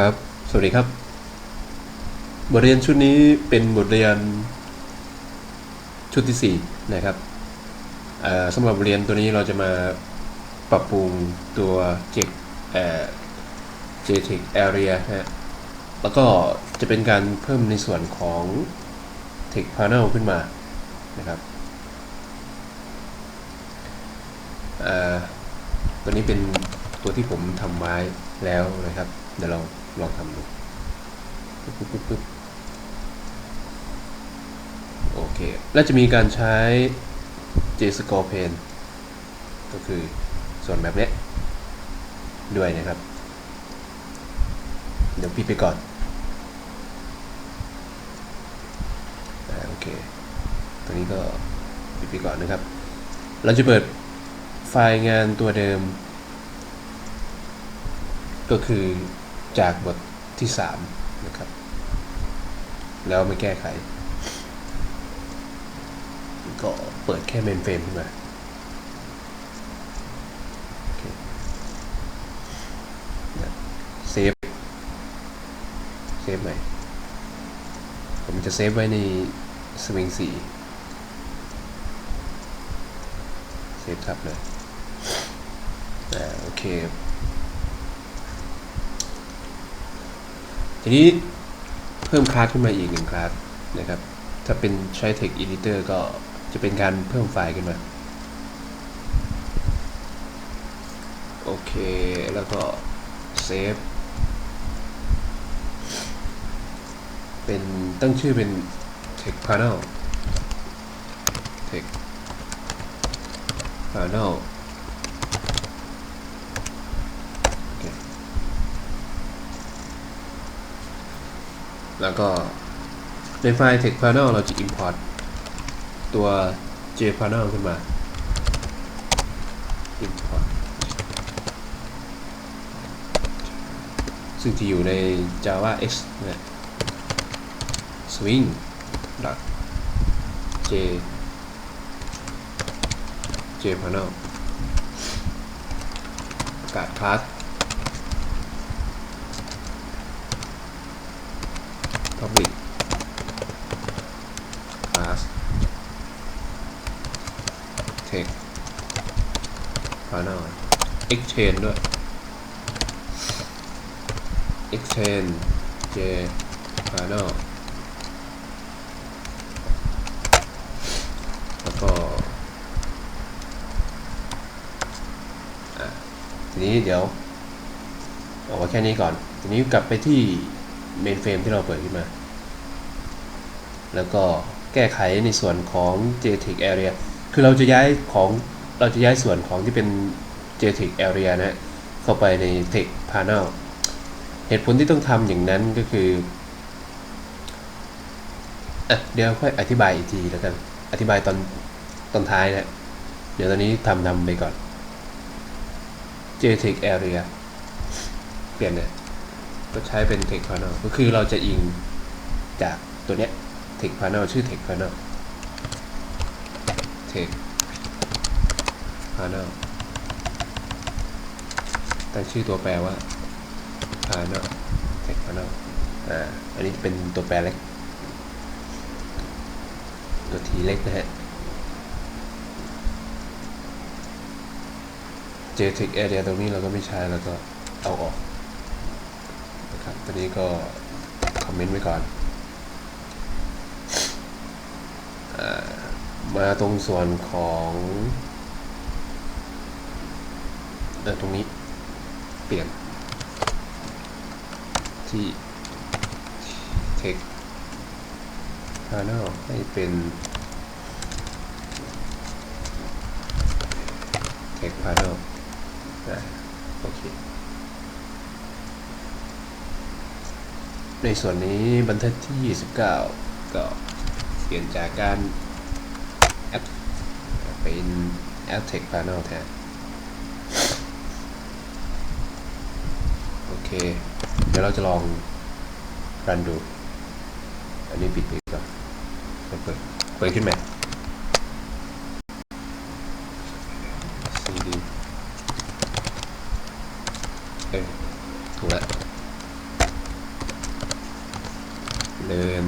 ครับ สวัสดีครับ บทเรียนชุดนี้เป็นบทเรียนชุดที่ 4 นะครับสำหรับบทเรียนตัวนี้เราจะมาปรับปรุงตัวเจกเอ่อ JTEC Area ฮะ แล้วก็จะเป็นการเพิ่มในส่วนของ Tech Panel ขึ้นมานะครับตัวนี้เป็นตัวที่ผมทำไว้แล้วนะครับ เดี๋ยวเรา ลองทำดูปึ๊บปึ๊บปึ๊บปึ๊บโอเค แล้วจะมีการใช้ JScore Pane ก็คือส่วนแบบนี้ด้วยนะครับ เดี๋ยวปิดไปก่อนอโอเค ตัวนี้ก็ปิดไปก่อนนะครับ เราจะเปิดไฟล์งานตัวเดิม ก็คือ จากบทที่3นะครับ แล้วไมาแก้ไข ก็เปิดแค่เมนเฟรมขึ้นมาโอเคนะเซฟ เซฟใหม่ผมจะเซฟไว้ในสวิงสีเซฟทับเลยอ่าโอเค ทีนี้เพิ่มคลาสขึ้นมาอีกหนึ่งคลาสนะครับ ถ้าเป็นใช้ Text Editor ก็จะเป็นการเพิ่มไฟล์ขึ้นมา โอเค แล้วก็เซฟเป็นตั้งชื่อเป็น Text Panel Text Panel โอเค แล้วก็ในไฟล์ Text Panel เราจะ import ตัว JPanel ขึ้นมา import ซึ่งจะอยู่ใน Java X นะ swing j jpanel ประกาศคลาส public class text panel exchange ด้วย exchange j panel แล้วก็อะทีนี้เดี๋ยวออกมาแค่นี้ก่อนทีนี้กลับไปที่ เมนเฟรมที่เราเปิดขึ้นมา แล้วก็แก้ไขในส่วนของ JTIC area คือเราจะย้ายของเราจะย้ายส่วนของที่เป็น JTIC area นะเข้าไปใน Text Panel เหตุผลที่ต้องทำอย่างนั้นก็คืออะเดี๋ยวค่อยอธิบายอีกทีแล้วกัน อธิบายตอนตอนท้ายนะเดี๋ยวตอนนี้ทำนำไปก่อน JTIC area เปลี่ยนนะ ก็ใช้เป็น Text Panel ก็คือเราจะอิงจากตัวเนี้ย Text Panel ชื่อ Text Panel Text Panel ตั้งชื่อตัวแปรว่า Panel Text Panel อ่า อันนี้เป็นตัวแปรเล็ก ตัว T เล็กนะฮะ JTIC area ตรงนี้เราก็ไม่ใช้แล้วก็เอาออก ตัวนี้ก็คอมเมนต์ไว้ก่อนอมาตรงส่วนของเออตรงนี้เปลี่ยน ที่ text panel ให้เป็น text panel นะ ในส่วนนี้บรรทัดที่ 29 ก็เปลี่ยนจากการแอปเป็น Add Text Panel แทนโอเค เดี๋ยวเราจะลองรันดู อันนี้ปิดไปก่อนเปิดเปิดขึ้นไหมา เอ้ยถูกแล้ว เดิน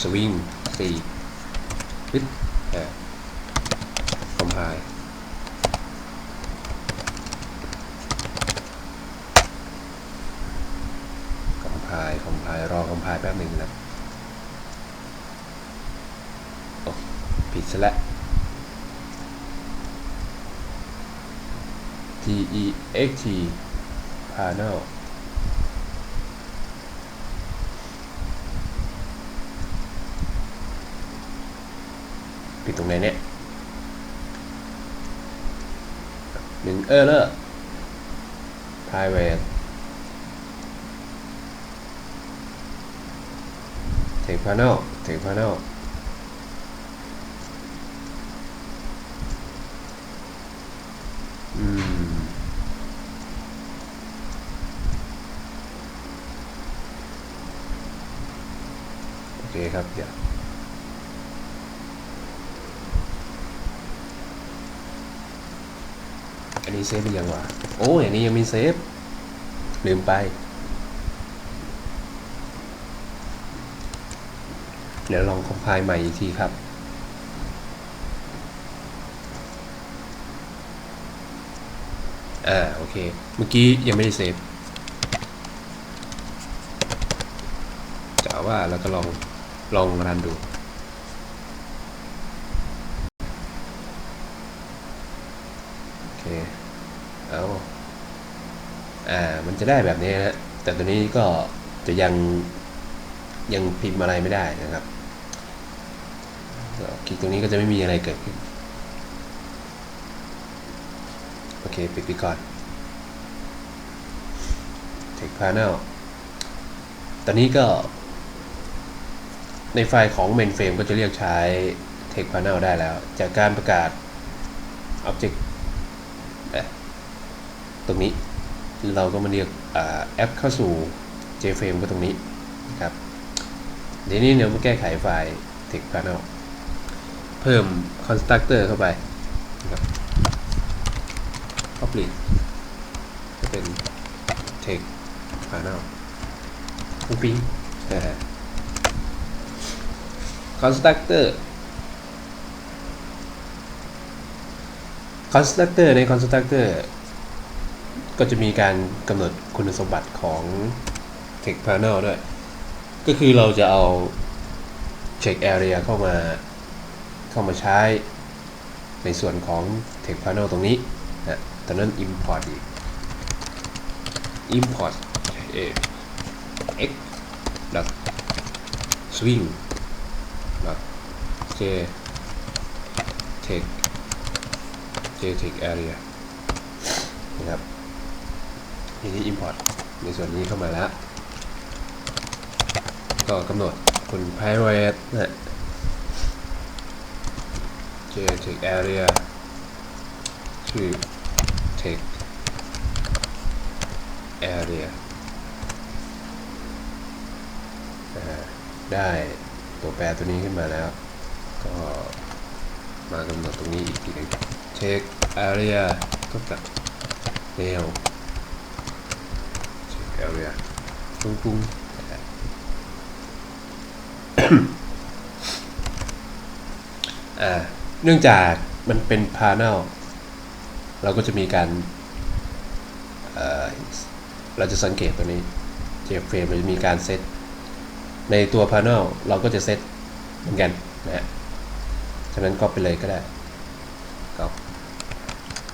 สวิงสี่ปึ๊ดอ่าคอมไพล์คอมไพล์คอมไพล์รอคอมไพล์แป๊บหนึ่งนะโอ้ผิดซะแล้ว T E X T panel ผิดตรงไหนเนี่ยหนึ่งเออเลอร์ private take panel take panel อืมโอเคครับเดี๋ยว อันนี้เซฟไปยังวะโอ้ยอันนี้ยังมีเซฟ ลืมไป เดี๋ยวลองคอมไพล์ใหม่อีกทีครับอ่าโอเค เมื่อกี้ยังไม่ได้เซฟจะว่าแล้วก็ลองลองรันดู โอเค เอา อ่า มัน จะได้แบบนี้นะแต่ตัวนี้ก็จะยังยังพิมพ์อะไรไม่ได้นะครับคลิกตรงนี้ก็จะไม่มีอะไรเกิดขึ้น โอเค ปิดไปก่อน Text Panel ตอนนี้ก็ ในไฟล์ของ mainframe ก็จะเรียกใช้ Text Panel ได้แล้ว จากการประกาศ Object ตรงนี้ เราก็มาเรียกแอปเข้าสู่ JFrame ก็ตรงนี้นะครับเดี๋ยวนี้เดี๋ยวมาแก้ไขไฟล์ Text Panel เพิ่ม constructor เข้าไปนะครับ public จะเป็น text panel ปุ๊งปิ๊ง constructor constructor ใน constructor ก็จะมีการกำหนดคุณสมบัติของ text panel ด้วย ก็คือเราจะเอา check area เข้ามาเข้ามาใช้ในส่วนของ text panel ตรงนี้นะตอนนั้น import อีก import เอ x dot swing dot j text j text area นะครับ ทีนี้ import ในส่วนนี้เข้ามาแล้ว ก็กำหนดคุณ private นะ j text area ชื่อ text area อ่าได้ตัวแปรตัวนี้ขึ้นมาแล้ว ก็มากำหนดตรงนี้อีกทีนึง check area ก็กับแนว check area ปุ้งปุ้งอ่าอ่าเนื่องจากมันเป็น panel เราก็จะมีการเอ่อเราจะสังเกตตัวนี้ JFrame มันจะมีการเซตในตัว panel เราก็จะเซตเหมือนกันนะฮะฉะนั้นก็ไปเลยก็ได้ก็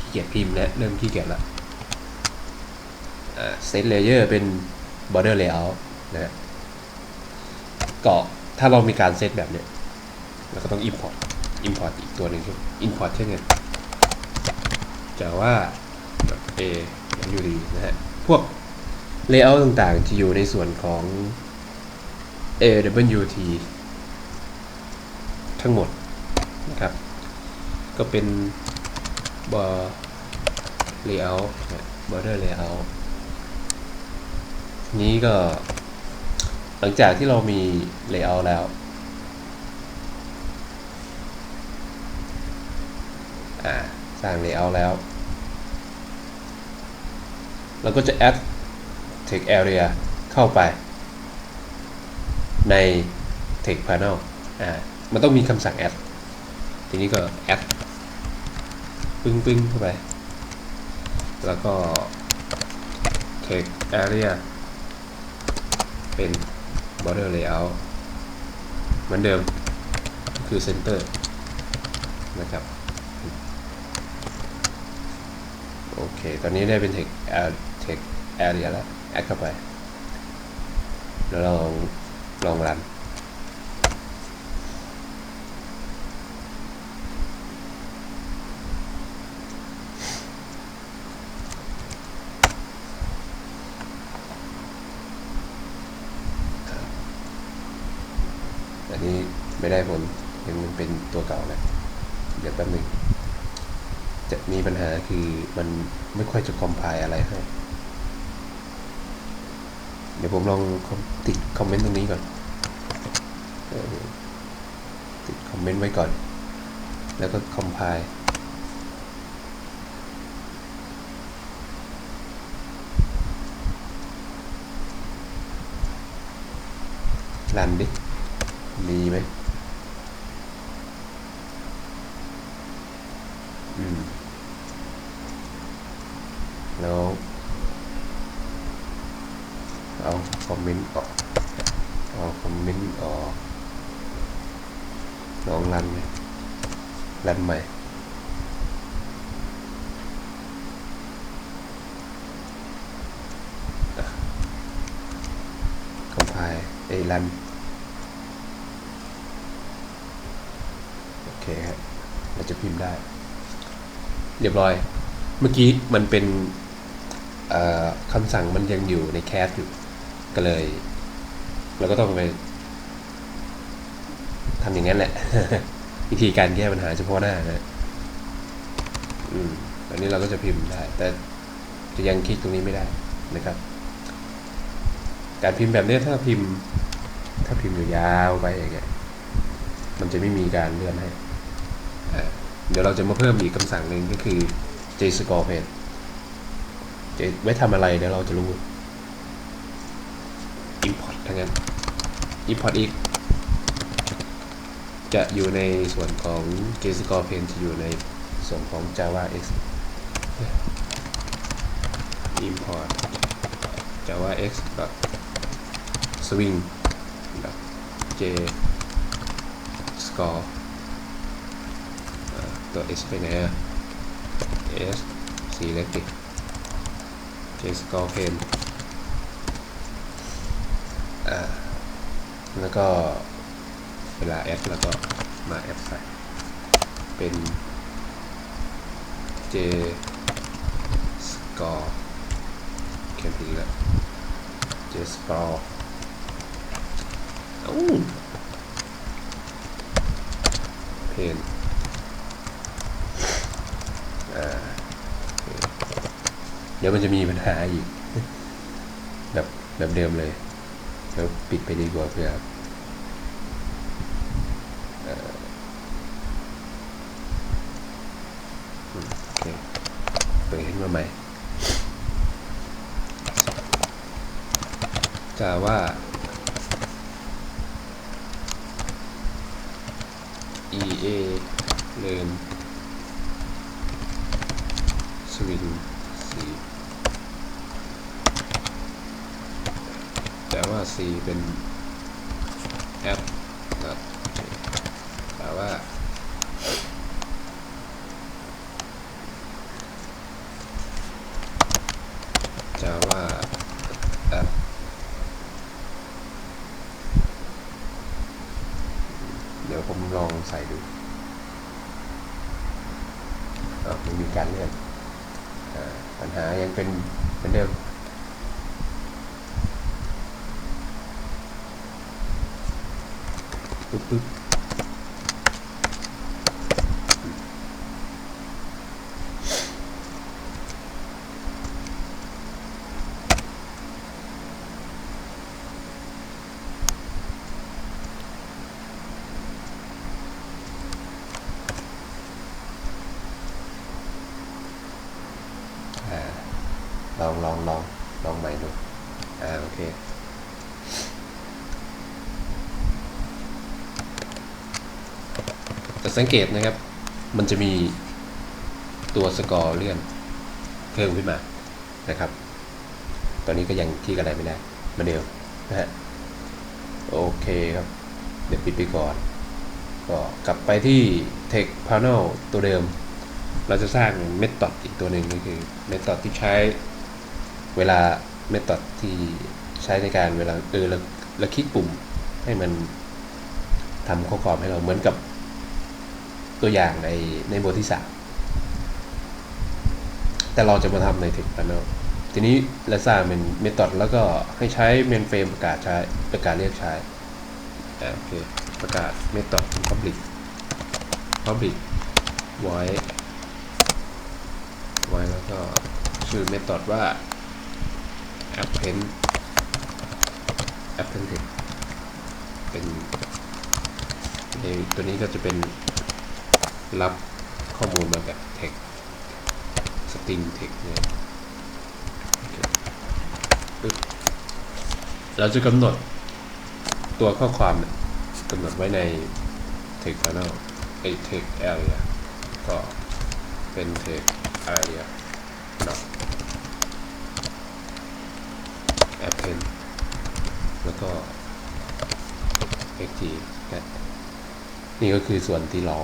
ขี้เกียจพิมพ์แล้วเริ่มขี้เกียจละ เซตเลเยอร์เป็น border layout นะฮะก็ถ้าเรามีการเซตแบบเนี้ยเราก็ต้อง import import อีกตัวหนึ่งคือ import เช่นกัน java a w d นะฮะ พวก layout ต่างๆ จะอยู่ในส่วนของ awt ทั้งหมดนะครับ ก็เป็น bar layout border layout นี้ก็ หลังจากที่เรามี layout แล้วสร้าง layout แล้ว เราก็จะ add text area เข้าไป ใน text panel อ่ามันต้องมีคำสั่ง add ทีนี้ก็ add ปึ้งปึ้งเข้าไป แล้วก็ text area เป็น border layout เหมือนเดิมคือ center นะครับ โอเค ตอนนี้ได้เป็น text a- text area แล้ว add เข้าไป แล้วลองลองรันนี้ ไม่ได้ผลยังมันเป็นตัวเก่านะเดี๋ยวแป๊บหนึงจะมีปัญหาคือมันไม่ค่อยจะคอมไพล์อะไรให้เดี๋ยวผมลองติดคอมเมนต์ตรงนี้ก่อนติดคอมเมนต์ไว้ก่อน แล้วก็คอมไพล์รันดิ มีไหม อืม แล้ว เอาคอม เมนต์ออกเอาคอมเมนต์ออกลองรันไหมรันใหม่คอมไพล์เอยรันโอเคครับเราจะพิมพ์ได้ เรียบร้อย เมื่อกี้มันเป็นคำสั่งมันยังอยู่ในแคสอยู่ ก็เลยเราก็ต้องไปทำอย่างนั้นแหละ วิธีการแก้ปัญหาเฉพาะหน้านะอืมอันนี้เราก็จะพิมพ์ได้ แต่จะยังคลิกตรงนี้ไม่ได้นะครับ การพิมพ์แบบนี้ถ้าพิมพ์ ถ้าพิมพ์อยู่ยาวไปอย่างเงี้ยมันจะไม่มีการเลื่อนให้เดี๋ยวเราจะมาเพิ่มอีกคำสั่งหนึ่งก็คือ jscore pane จะไว้ทำอะไรเดี๋ยวเราจะรู้างั้น import อีกจะอยู่ในส่วนของ jscore p a n จะอยู่ในส่วนของ java x import java x swing j score ตัว s ไปไหนอะ s สีเล็กดิ j score pane อ่าแล้วก็เวลา add แล้วก็มา add ใส่ เป็น j score เขียนผิดแล้ว j score อ้เพนอ่าเดี๋ยวมันจะมีปัญหาอีก แบบแบบเดิมเลย แล้วปิดไปดีกว่าเพื่อเปิดขึ้นมาใหม่จาว่า EA learn swing C แต่ว่า C เป็น app แต่ว่า Java app เดี๋ยวผมลองใส่ดูอะไม่มีการเลื่อนปัญหายังเป็นเหมือนเดิม ปึ๊บปึ๊บอ่าลองลองลองลองใหม่ดู อ่า โอเค สังเกตนะครับ มันจะมีตัวสกอร์เลื่อนเพิ่มขึ้นมานะครับ ตอนนี้ก็ยังที่อะไรไม่ได้มาเดิมนะฮะโอเคครับ เดี๋ยวปิดไปก่อน ก็กลับไปที่ Text Panel ตัวเดิม เราจะสร้างเมธอดอีกตัวหนึ่งก็คือเมธอดที่ใช้เวลาเมธอดที่ใช้ในการเวลาเออเราเราคลิกปุ่มให้มันทำข้อความให้เราเหมือนกับ ตัวอย่างในในบทที่สามแต่เราจะมาทำใน Text Panel ทีนี้เราสร้างเป็นเมธอดแล้วก็ให้ใช้เมนเฟรมประกาศใช้ประกาศเรียกใช้อ่าโอเคประกาศเมธอด public public void ไว้แล้วก็ชื่อเมธอดว่า append append เป็นในตัวนี้ก็จะเป็น รับข้อมูลมาแบบ text string text เนี่ยเราจะกำหนดตัวข้อความกำหนดไว้ใน text panel ไอ้ text area ก็เป็น text area dot append แล้วก็ xt นี่ก็คือส่วนที่เรา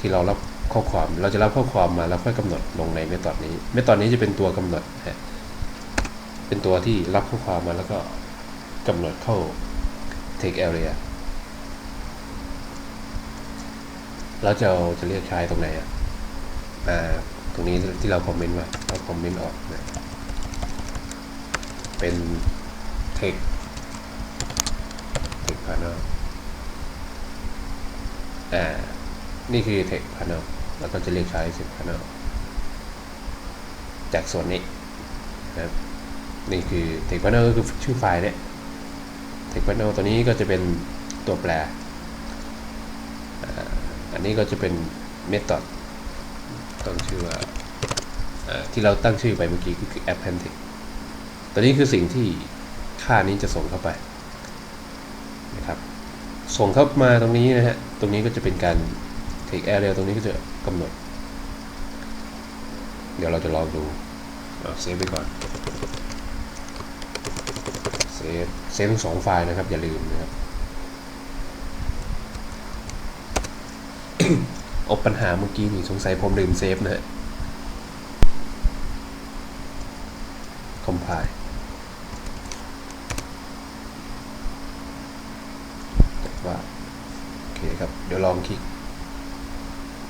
ที่เรารับข้อความ เราจะรับข้อความมาแล้วค่อยกำหนดลงในเมธอดนี้ เมธอดนี้จะเป็นตัวกำหนดนะเป็นตัวที่รับข้อความมาแล้วก็กำหนดเข้า take area แล้วจะาจะเรียกใช้ตรงไหนอะตรงนี้ที่เราคอมเมนต์ไว้เราคอมเมนต์ออกนะเป็น text text panel อ่า นี่คือ text panel แล้วก็จะเรียกใช้ text panel จากส่วนนี้นะครับนี่คือ text panel ก็คือชื่อไฟล์เนี่ย text panel ตัวนี้ก็จะเป็นตัวแปร อันนี้ก็จะเป็น method ตั้งชื่อว่าที่เราตั้งชื่อไปเมื่อกี้คือ appendix ตัวนี้คือสิ่งที่ค่านี้จะส่งเข้าไปนะครับ ส่งเข้ามาตรงนี้นะฮะ ตรงนี้ก็จะเป็นการ take area ตรงนี้ก็จะกำหนด เดี๋ยวเราจะลองดูเซฟไปก่อนเซฟเซฟทั้งสองไฟล์นะครับ อย่าลืมนะครับอบปัญหาเมื่อกี้นี่สงสัยผมลืมเซฟนะฮะ compile ว่าโอเคครับ เดี๋ยวลองคลิก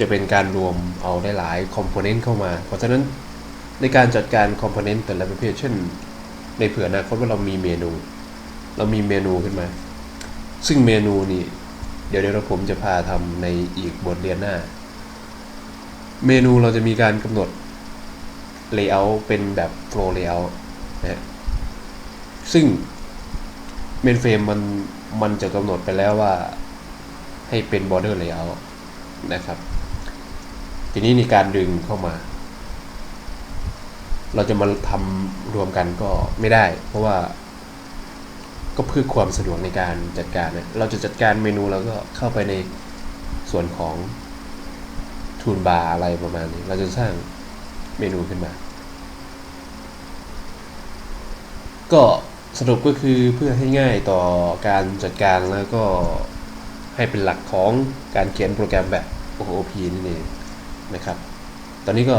จะเป็นการรวมเอาได้หลายคอมโพเนนต์เข้ามา เพราะฉะนั้นในการจัดการคอมโพเนนต์แต่ละประเภทเช่น ในเผื่ออนาคตว่าเรามีเมนู เรามีเมนูขึ้นมา ซึ่งเมนูนี่เดี๋ยวเดี๋ยวผมจะพาทำในอีกบทเรียนหน้า เมนูเราจะมีการกำหนด layout เป็นแบบ flow layout นะฮะซึ่ง mainframe มันมันจะกำหนดไปแล้วว่าให้เป็น border layout นะครับ ทีนี้ในการดึงเข้ามา เราจะมาทำรวมกันก็ไม่ได้ เพราะว่าก็เพื่อความสะดวกในการจัดการเนี่ยเราจะจัดการเมนูเราก็เข้าไปในส่วนของทูลบาร์อะไรประมาณนี้ เราจะสร้างเมนูขึ้นมา ก็สรุปก็คือเพื่อให้ง่ายต่อการจัดการแล้วก็ให้เป็นหลักของการเขียนโปรแกรมแบบ OOP นั่นเอง นะครับ ตอนนี้ก็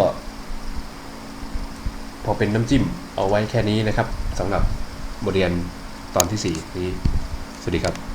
พอเป็นน้ำจิ้มเอาไว้แค่นี้นะครับสำหรับบทเรียนตอนที่ 4 นี้ สวัสดีครับ